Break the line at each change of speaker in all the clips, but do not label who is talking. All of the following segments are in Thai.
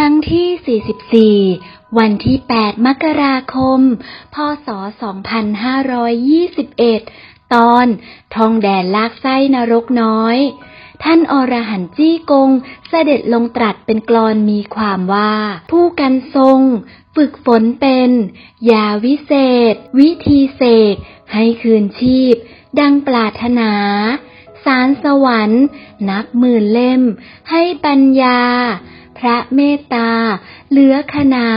ครั้งที่ 44 วันที่ 8 มกราคม พศ 2521 ตอนทองแดนลากไส้นรกน้อย ท่านอรหันต์จี้กงเสด็จลงตรัสเป็นกลอนมีความว่า ผู้กันทรง ฝึกฝนเป็น ยาวิเศษ วิธีเสก ให้คืนชีพ ดังปรารถนาสารสวรรค์ นับหมื่นเล่ม ให้ปัญญา พระเมตตา เหลือขนา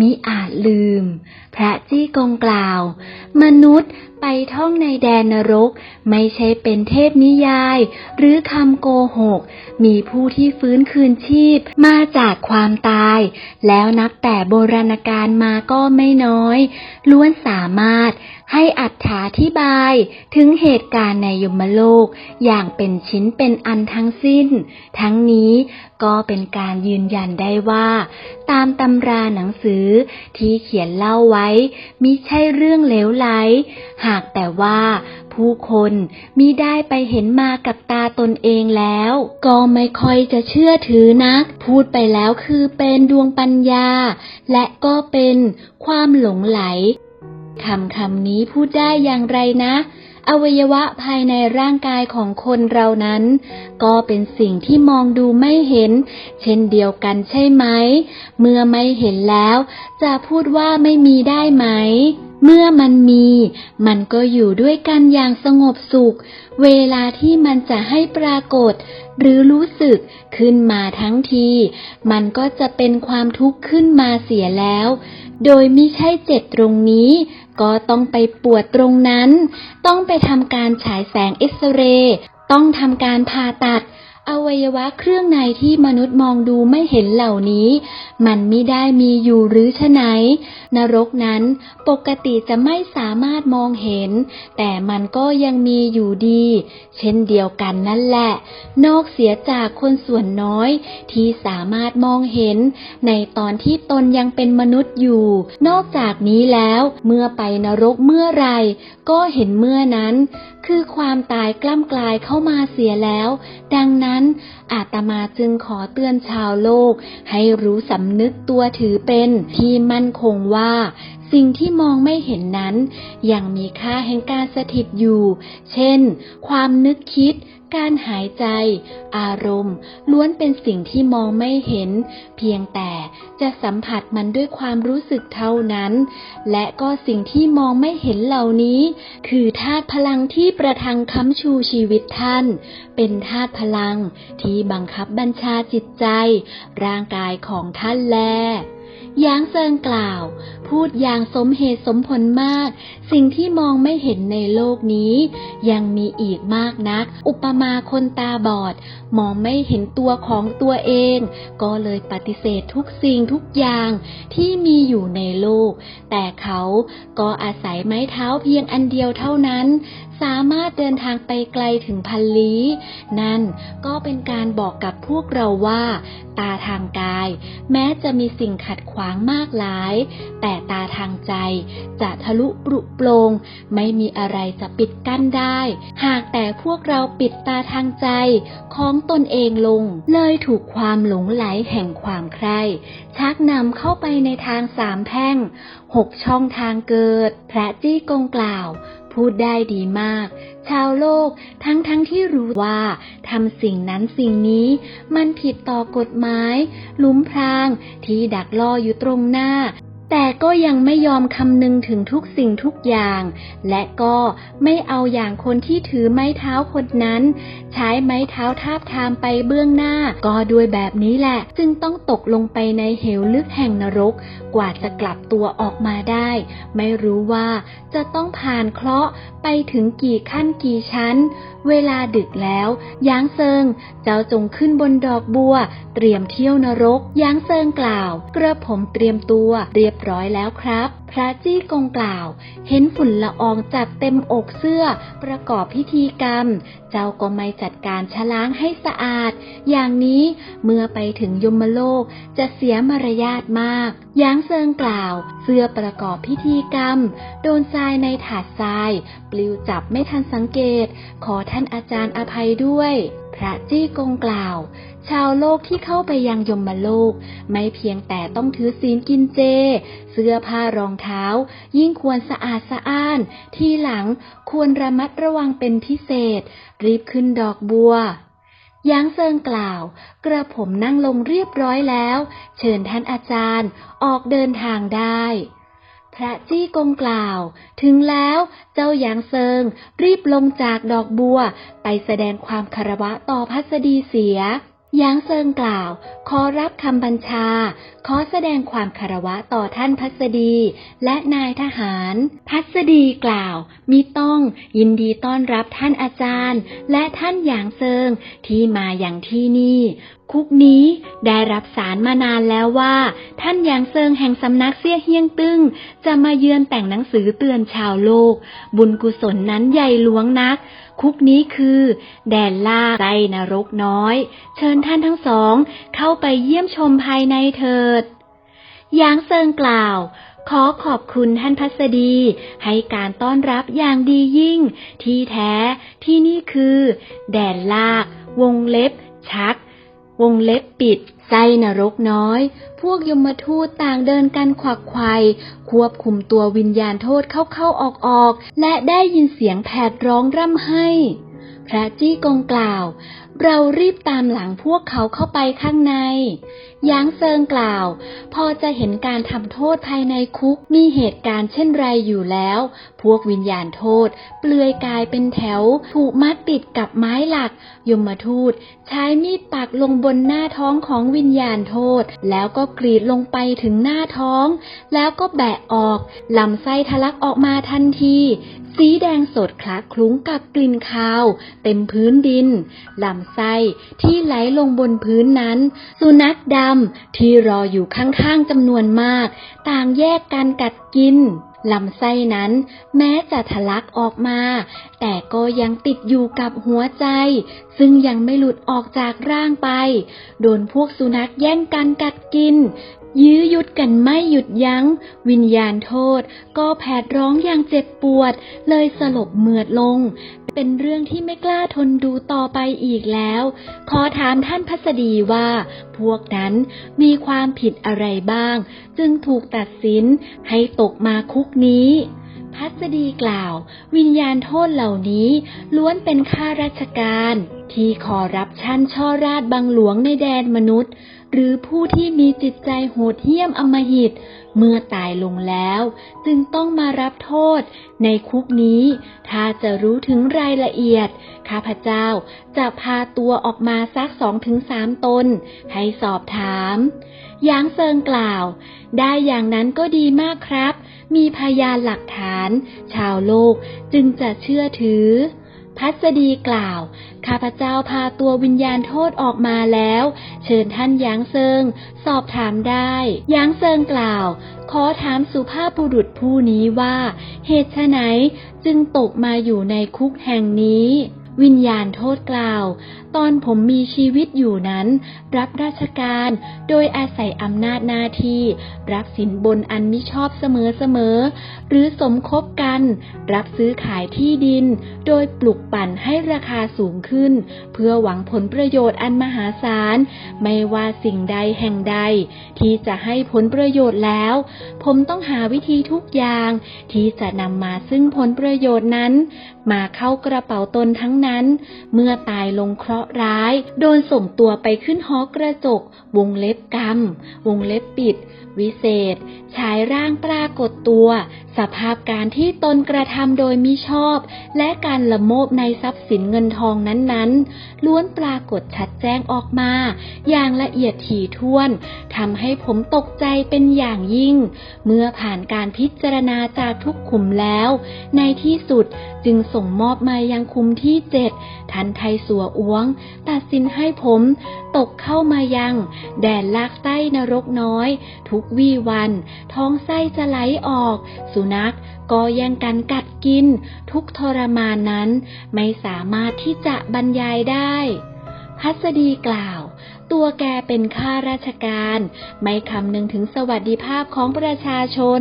มิอาจลืม พระจี้กงกล่าว มนุษย์ ไปท่องในแดนนรก ไม่ใช่เป็นเทพนิยาย หรือคำโกหก มีผู้ที่ฟื้นคืนชีพมาจากความตาย แล้วนับแต่โบราณกาลมาก็ไม่น้อย ล้วนสามารถให้อัถาธิบาย ถึงเหตุการณ์ในยมโลก อย่างเป็นชิ้นเป็นอันทั้งสิ้น ทั้งนี้ก็เป็นการยืนยันได้ว่า ตามตำราหนังสือที่เขียนเล่าไว้มิใช่เรื่องเลวไหลหากแต่ว่าผู้คนมิได้ไปเห็นมากับตาตนเองแล้ว ก็ไม่ค่อยจะเชื่อถือนัก พูดไปแล้วคือเป็นดวงปัญญา และก็เป็นความหลงไหลคำคำนี้พูดได้อย่างไรนะ อวัยวะภายในร่างกายของคนเรานั้น ก็เป็นสิ่งที่มองดูไม่เห็น เช่นเดียวกันใช่ไหม เมื่อไม่เห็นแล้ว จะพูดว่าไม่มีได้ไหม เมื่อมันมี มันก็อยู่ด้วยกันอย่างสงบสุข เวลาที่มันจะให้ปรากฏ หรือรู้สึกขึ้นมาทั้งที มันก็จะเป็นความทุกข์ขึ้นมาเสียแล้ว โดยไม่ใช่เจ็บตรงนี้ ก็ต้องไปปวดตรงนั้น ต้องไปทำการฉายแสงเอ็กซเรย์ ต้องทำการผ่าตัด อวัยวะเครื่องในที่มนุษย์มองดูไม่เห็นเหล่านี้ มันไม่ได้มีอยู่หรือฉะไหน นรกนั้นปกติจะไม่สามารถมองเห็น แต่มันก็ยังมีอยู่ดี เช่นเดียวกันนั่นแหละ นอกเสียจากคนส่วนน้อย ที่สามารถมองเห็น ในตอนที่ตนยังเป็นมนุษย์อยู่ นอกจากนี้แล้ว เมื่อไปนรกเมื่อไหรก็เห็นเมื่อนั้น คือความตายกล้ำกลายเข้ามาเสียแล้ว ดังนั้นอาตมาจึงขอเตือนชาวโลก ให้รู้สำนึกตัวถือเป็นที่มั่นคงว่า สิ่งที่มองไม่เห็นนั้น ยังมีค่าแห่งการสถิตอยู่ เช่น ความนึกคิด การหายใจ อารมณ์ ล้วนเป็นสิ่งที่มองไม่เห็น เพียงแต่จะสัมผัสมันด้วยความรู้สึกเท่านั้น และก็สิ่งที่มองไม่เห็นเหล่านี้ คือธาตุพลังที่ประทังค้ำชูชีวิตท่าน เป็นธาตุพลังที่บังคับบัญชาจิตใจ ร่างกายของท่านแล ยางเซิงกล่าว พูดอย่างสมเหตุสมผลมาก สิ่งที่มองไม่เห็นในโลกนี้ ยังมีอีกมากนัก อุปมาคนตาบอด มองไม่เห็นตัวของตัวเอง ก็เลยปฏิเสธทุกสิ่งทุกอย่างที่มีอยู่ในโลก แต่เขาก็อาศัยไม้เท้าเพียงอันเดียวเท่านั้น สามารถเดินทางไปไกลถึงพันลี้ นั่นก็เป็นการบอกกับพวกเราว่า ตาทางกาย แม้จะมีสิ่งขัดขวางมากหลาย แต่ตาทางใจจะทะลุปรุโปรง ไม่มีอะไรจะปิดกั้นได้ หากแต่พวกเราปิดตาทางใจของตนเองลง เลยถูกความหลงไหลแห่งความใคร่ชักนำเข้าไปในทางสามแพ่ง หกช่องทางเกิด พระจี้กงกล่าว พูดได้ดีมาก ชาวโลกทั้งทั้งที่รู้ว่าทำสิ่งนั้นสิ่งนี้ มันผิดต่อกฎหมาย ลุมพรางที่ดักล่ออยู่ตรงหน้า แต่ก็ยังไม่ยอมคำนึงถึงทุกสิ่งทุกอย่าง และก็ไม่เอาอย่างคนที่ถือไม้เท้าคนนั้น ใช้ไม้เท้าทาบทามไปเบื้องหน้า ก็ด้วยแบบนี้แหละ จึงต้องตกลงไปในเหวลึกแห่งนรก กว่าจะกลับตัวออกมาได้ ไม่รู้ว่าจะต้องผ่านเคราะห์ไปถึงกี่ขั้นกี่ชั้น เวลาดึกแล้วยางเซิง เจ้าจงขึ้นบนดอกบัว เตรียมเที่ยวนรกยางเซิงกล่าว กระผมเตรียมตัวเรียบร้อยแล้วครับ พระจี้กงกล่าว เห็นฝุ่นละอองจัดเต็มอกเสื้อประกอบพิธีกรรม เจ้าก็ไม่จัดการชะล้างให้สะอาด อย่างนี้เมื่อไปถึงยมโลกจะเสียมารยาทมากยางเซิงกล่าว เสื้อประกอบพิธีกรรม โดนทรายในถาดทราย ปลิวจับไม่ทันสังเกต ขอท่านอาจารย์อภัยด้วย พระจี้กงกล่าว ชาวโลกที่เข้าไปยังยมโลก ไม่เพียงแต่ต้องถือศีลกินเจ เสื้อผ้ารองเท้า ยิ่งควรสะอาดสะอ้าน ทีหลังควรระมัดระวังเป็นพิเศษ รีบขึ้นดอกบัวยางเซิงกล่าว กระผมนั่งลงเรียบร้อยแล้ว เชิญท่านอาจารย์ออกเดินทางได้ พระจี้กงกล่าว ถึงแล้วเจ้าหยางเซิง รีบลงจากดอกบัว ไปแสดงความคารวะต่อพัสดีเสียหยางเซิงกล่าว ขอรับคำบัญชา ขอแสดงความคารวะต่อท่านพัสดี และนายทหาร พัสดีกล่าวมิต้อง ยินดีต้อนรับท่านอาจารย์ และท่านหยางเซิงที่มาอย่างที่นี่ คุกนี้ ได้รับสารมานานแล้วว่า ท่านยางเซิงแห่งสำนักเซี่ยเฮียงตึ้ง จะมาเยือนแต่งหนังสือเตือนชาวโลก บุญกุศลนั้นใหญ่หลวงนัก คุกนี้คือ แดนล่าใจนรกน้อย เชิญท่านทั้งสองเข้าไปเยี่ยมชมภายในเถิดยางเซิงกล่าวขอขอบคุณท่านพัสดี ให้การต้อนรับอย่างดียิ่ง ที่แท้ที่นี่คือ แดนลาก วงเล็บ ชัก วงเล็บปิดไส้นรกน้อย พวกยมทูตต่างเดินกันขวักไขว่ควบคุมตัววิญญาณโทษเข้าๆออกๆ และได้ยินเสียงแผดร้องร่ำให้ พระจี้กงกล่าว เรารีบตามหลังพวกเขาเข้าไปข้างใน ยางเซิงกล่าว พอจะเห็นการทำโทษภายในคุกมีเหตุการณ์เช่นไรอยู่แล้ว พวกวิญญาณโทษ เปลือยกายเป็นแถว ถูกมัดติดกับไม้หลัก ยมทูต ใช้มีดปักลงบนหน้าท้องของวิญญาณโทษ แล้วก็กรีดลงไปถึงหน้าท้อง แล้วก็แบะออกลำไส้ทะลักออกมาทันทีสีแดงสดคละคลุ้งกับกลิ่นคาว เต็มพื้นดินลำไส้ที่ไหลลงบนพื้นนั้น สุนัขดาวำที่รออยู่ข้างๆจำนวนมาก ต่างแยกกันกัดกินลำไส้นั้น แม้จะทะลักออกมา แต่ก็ยังติดอยู่กับหัวใจ ซึ่งยังไม่หลุดออกจากร่างไป โดนพวกสุนัขแย่งกันกัดกิน ยื้อยุดกันไม่หยุดยัง้ง วิญญาณโทษ ก็แผดร้องอย่างเจ็บปวด เลยสลบเหมือดลง เป็นเรื่องที่ไม่กล้าทนดูต่อไปอีกแล้ว ขอถามท่านพัสดีว่า พวกนั้นมีความผิดอะไรบ้าง จึงถูกตัดสินให้ตกมาคุกนี้พัสดีกล่าว วิญญาณโทษเหล่านี้ ล้วนเป็นข้าราชการ ที่ขอรับชั่นช่อราชบังหลวงในแดนมนุษย์ หรือผู้ที่มีจิตใจโหดเหี้ยมอำมหิต เมื่อตายลงแล้ว จึงต้องมารับโทษ ในคุกนี้ ถ้าจะรู้ถึงรายละเอียด ข้าพเจ้าจะพาตัวออกมาสักสองถึงสามตน ให้สอบถามยางเซิงกล่าว ได้อย่างนั้นก็ดีมากครับ มีพยานหลักฐาน ชาวโลกจึงจะเชื่อถือ พัสดีกล่าว ข้าพเจ้าพาตัววิญญาณโทษออกมาแล้ว เชิญท่านหยางเซิง สอบถามได้หยางเซิงกล่าว ขอถามสุภาพบุรุษผู้นี้ว่า เหตุไฉนจึงตกมาอยู่ในคุกแห่งนี้ วิญญาณโทษกล่าว ตอนผมมีชีวิตอยู่นั้น รับราชการโดยอาศัยอำนาจหน้าที่ รับสินบนอันมิชอบเสมอๆหรือสมคบกัน รับซื้อขายที่ดิน โดยปลุกปั่นให้ราคาสูงขึ้น เพื่อหวังผลประโยชน์อันมหาศาล ไม่ว่าสิ่งใดแห่งใด ที่จะให้ผลประโยชน์แล้ว ผมต้องหาวิธีทุกอย่าง ที่จะนำมาซึ่งผลประโยชน์นั้น มาเข้ากระเป๋าตนทั้งนั้น เมื่อตายลงเคราะห์ร้าย โดนส่งตัวไปขึ้นหอกระจก วงเล็บกรรม วงเล็บปิด วิเศษ ฉายร่างปรากฏตัว สภาพการที่ตนกระทำโดยมิชอบ และการละโมบในทรัพย์สินเงินทองนั้นๆ ล้วนปรากฏชัดแจ้งออกมา อย่างละเอียดถี่ถ้วนทำให้ผมตกใจเป็นอย่างยิ่ง เมื่อผ่านการพิจารณาจากทุกขุมแล้ว ในที่สุดจึงส่งมอบมายังคุมที่เจ็ดทันไทยสัวอ้วง ตัดสินให้ผม ตกเข้ามายัง แดนลากใต้นรกน้อย ทุกวี่วัน ท้องไส้จะไหลออก สุนัขก็แย่งกันกัดกิน ทุกทรมานนั้น ไม่สามารถที่จะบรรยายได้ พัสดีกล่าว ตัวแกเป็นข้าราชการ ไม่คำนึงถึงสวัสดิภาพของประชาชน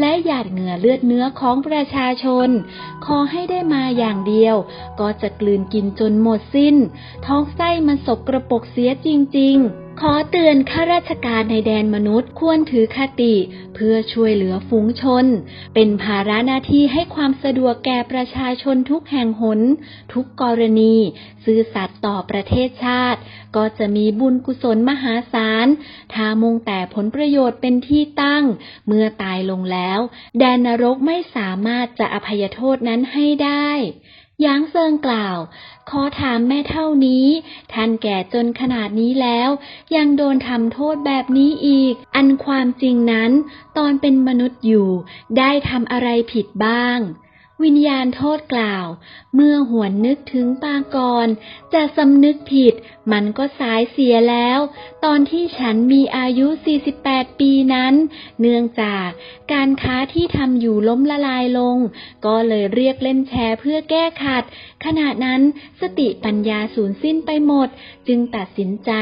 และหยาดเหงื่อเลือดเนื้อของประชาชน ขอให้ได้มาอย่างเดียว ก็จะกลืนกินจนหมดสิ้น ท้องไส้มันสกกระปกเสียจริง ๆ ขอเตือนข้าราชการในแดนมนุษย์ควรถือคติ เพื่อช่วยเหลือฝูงชน เป็นภาระหน้าที่ให้ความสะดวกแก่ประชาชนทุกแห่งหน ทุกกรณี ซื่อสัตย์ต่อประเทศชาติ ก็จะมีบุญกุศลมหาศาลถ้ามุ่งแต่ผลประโยชน์เป็นที่ตั้ง เมื่อตายลงแล้ว แดนนรกไม่สามารถจะอภัยโทษนั้นให้ได้ ยางเซิงกล่าว ขอถามแม่เท่านี้ ท่านแก่จนขนาดนี้แล้ว ยังโดนทำโทษแบบนี้อีก อันความจริงนั้น ตอนเป็นมนุษย์อยู่ ได้ทำอะไรผิดบ้าง วิญญาณโทษกล่าว เมื่อหวนนึกถึงปางก่อนจะสำนึกผิด มันก็สายเสียแล้ว ตอนที่ฉันมีอายุ 48 ปีนั้น เนื่องจากการค้าที่ทำอยู่ล้มละลายลง ก็เลยเรียกเล่นแชร์เพื่อแก้ขัด ขณะนั้นสติปัญญาสูญสิ้นไปหมด จึงตัดสินใจ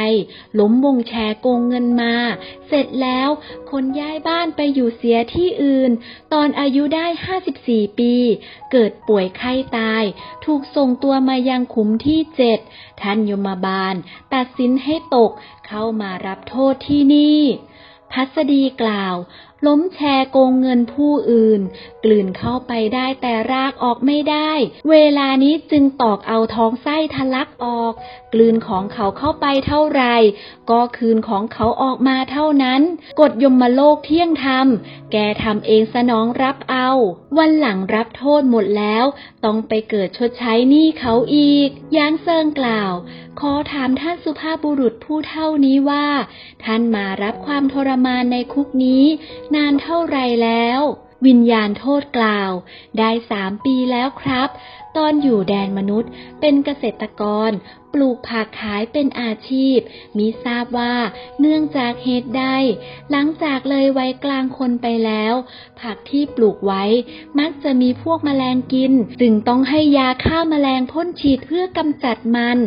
ล้มวงแชร์โกงเงินมา เสร็จแล้วคนย้ายบ้านไปอยู่เสียที่อื่น ตอนอายุได้ 54 ปีเกิดป่วยไข้ตาย ถูกส่งตัวมายังขุมที่เจ็ดท่านยมบาลตัดสินให้ตกเข้ามารับโทษที่นี่ พัสดีกล่าว ล้มแชร์โกงเงินผู้อื่น กลืนเข้าไปได้แต่รากออกไม่ได้ เวลานี้จึงตอกเอาท้องไส้ทะลักออก กลืนของเขาเข้าไปเท่าไหร่ก็คืนของเขาออกมาเท่านั้น กฎยมโลกเที่ยงธรรม แกทำเองสนองรับเอา วันหลังรับโทษหมดแล้ว ต้องไปเกิดชดใช้หนี้เขาอีกยางเซิงกล่าว ขอถามท่านสุภาพบุรุษผู้เท่านี้ว่า ท่านมารับความทรมานในคุกนี้นานเท่าไรแล้ว วิญญาณโทษกล่าว ได้สามปีแล้วครับ ตอนอยู่แดนมนุษย์เป็นเกษตรกรปลูกผักขายเป็นอาชีพ มิทราบว่าเนื่องจากเหตุใด หลังจากเลยวัยกลางคนไปแล้ว ผักที่ปลูกไว้มักจะมีพวกแมลงกิน จึงต้องให้ยาฆ่าแมลงพ่นฉีดเพื่อกำจัดมัน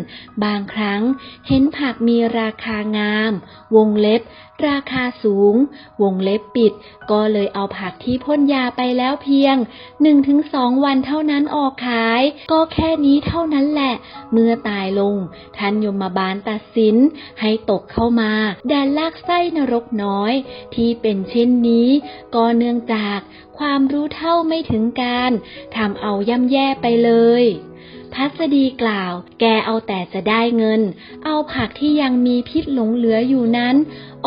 บางครั้งเห็นผักมีราคางาม วงเล็บ ราคาสูง วงเล็บปิด ก็เลยเอาผักที่พ่นยาไปแล้วเพียง 1-2 วันเท่านั้นออกขาย ก็แค่นี้เท่านั้นแหละ เมื่อตายลงท่านยมบาลตัดสินให้ตกเข้ามาแดนลากไส้นรกน้อย ที่เป็นเช่นนี้ ก็เนื่องจาก ความรู้เท่าไม่ถึงการทำเอาย่ำแย่ไปเลย พัสดีกล่าว แกเอาแต่จะได้เงิน เอาผักที่ยังมีพิษหลงเหลืออยู่นั้น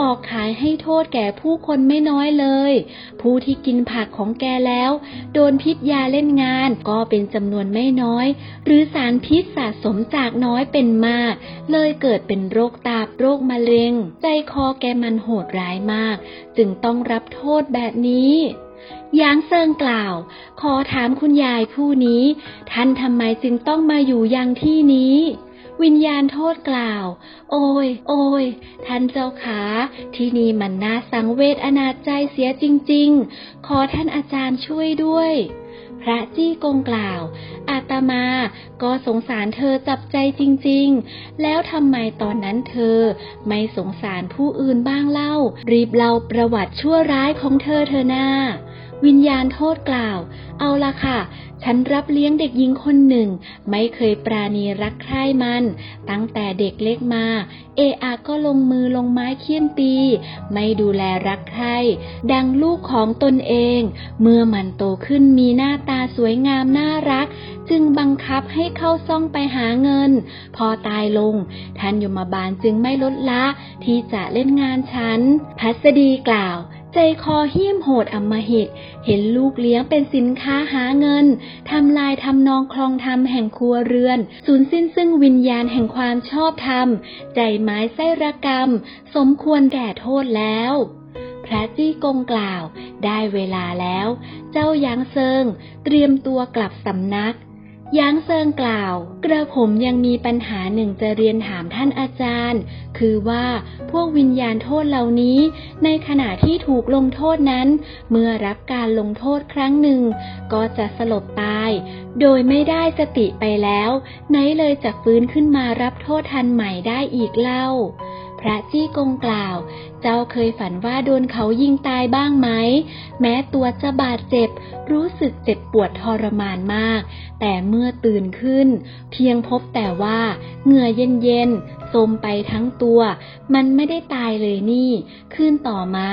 ออกขายให้โทษแก่ผู้คนไม่น้อยเลย ผู้ที่กินผักของแกแล้ว โดนพิษยาเล่นงานก็เป็นจำนวนไม่น้อย หรือสารพิษสะสมจากน้อยเป็นมาก เลยเกิดเป็นโรคตาบโรคมะเร็ง ใจคอแกมันโหดร้ายมาก จึงต้องรับโทษแบบนี้ ยางเซิงกล่าว ขอถามคุณยายผู้นี้ ท่านทำไมจึงต้องมาอยู่ยังที่นี้ วิญญาณโทษกล่าว โอ้ย โอ้ย ท่านเจ้าขา ที่นี่มันน่าสังเวชอนาจใจเสียจริง ๆ ขอท่านอาจารย์ช่วยด้วย พระจี้กงกล่าว อาตมาก็สงสารเธอจับใจจริงๆ แล้วทำไมตอนนั้นเธอไม่สงสารผู้อื่นบ้างเล่า รีบเล่าประวัติชั่วร้ายของเธอเธอหน้า วิญญาณโทษกล่าว เอาละค่ะ ฉันรับเลี้ยงเด็กหญิงคนหนึ่ง ไม่เคยปราณีรักใคร่มัน ตั้งแต่เด็กเล็กมา เออาก็ลงมือลงไม้เคี่ยนตี ไม่ดูแลรักใคร่ดังลูกของตนเอง เมื่อมันโตขึ้นมีหน้าตาสวยงามน่ารัก จึงบังคับให้เข้าซ่องไปหาเงิน พอตายลง ท่านยมบาลจึงไม่ลดละที่จะเล่นงานฉัน พัสดีกล่าว ใจคอเหี้ยมโหดอำมหิต เห็นลูกเลี้ยงเป็นสินค้าหาเงิน ทำลายทำนองคลองธรรมแห่งครัวเรือน สูญสิ้นซึ่งวิญญาณแห่งความชอบธรรม ใจไม้ไส้ระกรรม สมควรแก่โทษแล้ว พระจี้กงกล่าว ได้เวลาแล้ว เจ้าหยางเซิง เตรียมตัวกลับสำนัก ยางเซิงกล่าว กระผมยังมีปัญหาหนึ่งจะเรียนถามท่านอาจารย์ คือว่าพวกวิญญาณโทษเหล่านี้ ในขณะที่ถูกลงโทษนั้น เมื่อรับการลงโทษครั้งหนึ่ง ก็จะสลบตาย โดยไม่ได้สติไปแล้ว ไหนเลยจะฟื้นขึ้นมารับโทษทันใหม่ได้อีกเล่า พระจี้กงกล่าว เจ้าเคยฝันว่าโดนเขายิงตายบ้างไหม แม้ตัวจะบาดเจ็บ รู้สึกเจ็บปวดทรมานมาก แต่เมื่อตื่นขึ้น เพียงพบแต่ว่าเหงื่อเย็นๆสมไปทั้งตัว มันไม่ได้ตายเลยนี่คืนต่อมา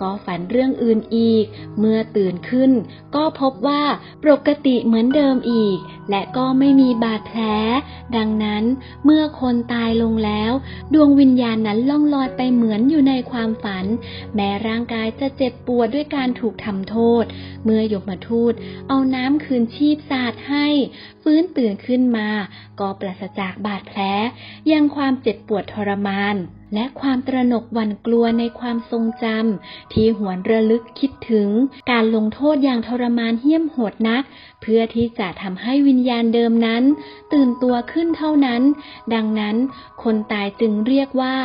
ก็ฝันเรื่องอื่นอีก เมื่อตื่นขึ้น ก็พบว่าปกติเหมือนเดิมอีก และก็ไม่มีบาดแผล ดังนั้นเมื่อคนตายลงแล้ว ดวงวิญญาณนั้นล่องลอยไปเหมือนอยู่ในความฝัน แม้ร่างกายจะเจ็บปวดด้วยการถูกทำโทษ เมื่อยมทูตเอาน้ำคืนชีพสาดให้ ฟื้นตื่นขึ้นมา ก็ปราศจากบาดแผลยังความเจ็บปวดทรมาน และความตระหนกหวั่นกลัวในความทรงจำที่หวนระลึกคิดถึง การลงโทษอย่างทรมานเหี้ยมโหดนัก เพื่อที่จะทำให้วิญญาณเดิมนั้น ตื่นตัวขึ้นเท่านั้น ดังนั้น คนตายจึงเรียกว่า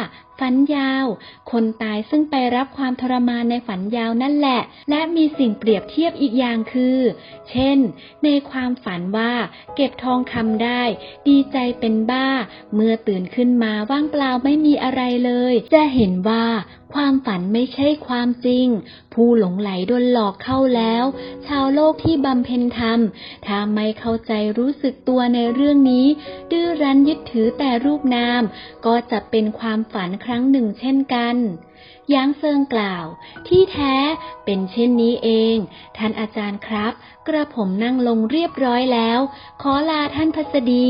ฝันยาว คนตายซึ่งไปรับความทรมานในฝันยาวนั่นแหละ และมีสิ่งเปรียบเทียบอีกอย่างคือ เช่น ในความฝันว่าเก็บทองคำได้ ดีใจเป็นบ้า เมื่อตื่นขึ้นมาว่างเปล่าไม่มีอะไรเลย จะเห็นว่าความฝันไม่ใช่ความจริง ผู้หลงไหลโดนหลอกเข้าแล้ว ชาวโลกที่บำเพ็ญธรรม ถ้าไม่เข้าใจรู้สึกตัวในเรื่องนี้ ดื้อรั้นยึดถือแต่รูปนาม ก็จะเป็นความฝันครั้งหนึ่งเช่นกันยางเซิงกล่าว ที่แท้เป็นเช่นนี้เอง ท่านอาจารย์ครับ กระผมนั่งลงเรียบร้อยแล้ว ขอลาท่านพัสดี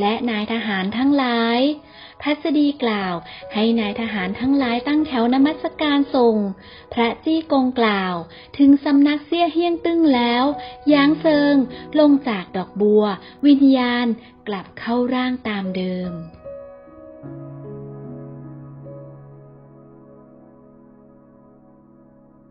และนายทหารทั้งหลาย พัสดีกล่าว ให้นายทหารทั้งหลายตั้งแถวนมัสการส่ง พระจี้กงกล่าว ถึงสำนักเสี้ยเฮี้ยงตึ้งแล้วยางเซิง ลงจากดอกบัว วิญญาณกลับเข้าร่างตามเดิม